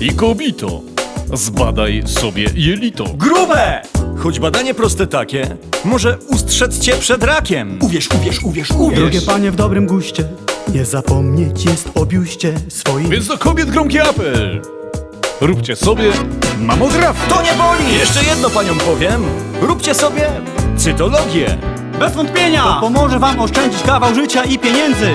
i kobito. Zbadaj sobie jelito. Grube! Choć badanie proste takie, może ustrzec cię przed rakiem. Uwierz, uwierz, uwierz, uwierz. Drogie panie w dobrym guście, nie zapomnieć jest o biuście swoim. Więc do kobiet gromki apel. Róbcie sobie mamografię. To nie boli! Jeszcze jedno paniom powiem. Róbcie sobie cytologię. Bez wątpienia! To pomoże wam oszczędzić kawał życia i pieniędzy.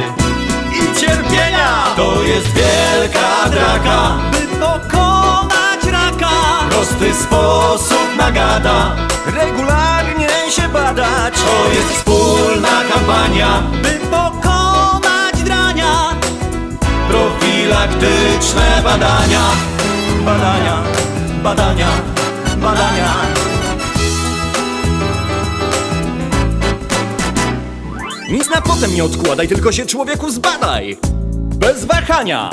Cierpienia! To jest wielka draka. By pokonać raka! Prosty sposób nagada. Regularnie się badać. To jest wspólna kampania. By pokonać drania! Profilaktyczne badania. Badania, badania, badania. Nic na potem nie odkładaj, tylko się człowieku zbadaj. Bez wahania.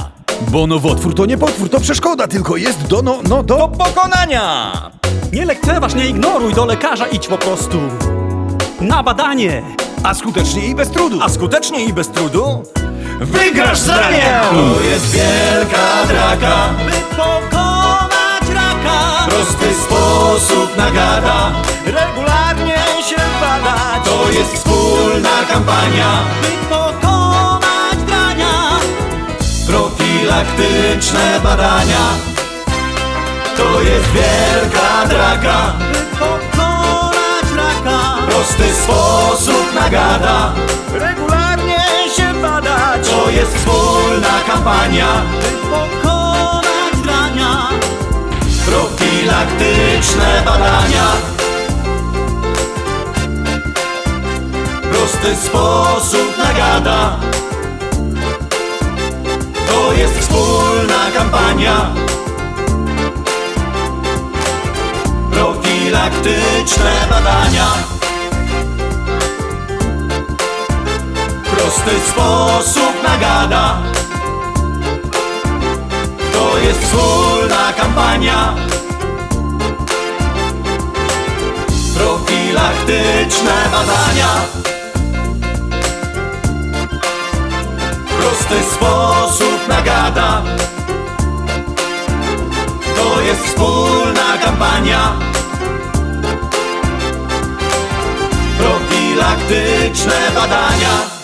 Bo nowotwór to nie potwór, to przeszkoda, tylko jest do no, no Do do... pokonania. Nie lekceważ, nie ignoruj, do lekarza idź po prostu. Na badanie! A skutecznie i bez trudu. A skutecznie i bez trudu wygrasz zdanie! To jest wielka draka. By pokonać raka! Prosty sposób nagada. Regularnie się badać. To jest wspólna kampania. By pokonać Profilaktyczne badania. To jest wielka draka. By pokonać raka! Prosty sposób nagada. Regularnie się badać. To jest wspólna kampania. By pokonać drania! Profilaktyczne badania. Prosty sposób nagada. Kampania. Profilaktyczne badania. Prosty sposób nagada. To jest wspólna kampania. Profilaktyczne badania. Prosty sposób jest wspólna kampania. Profilaktyczne badania.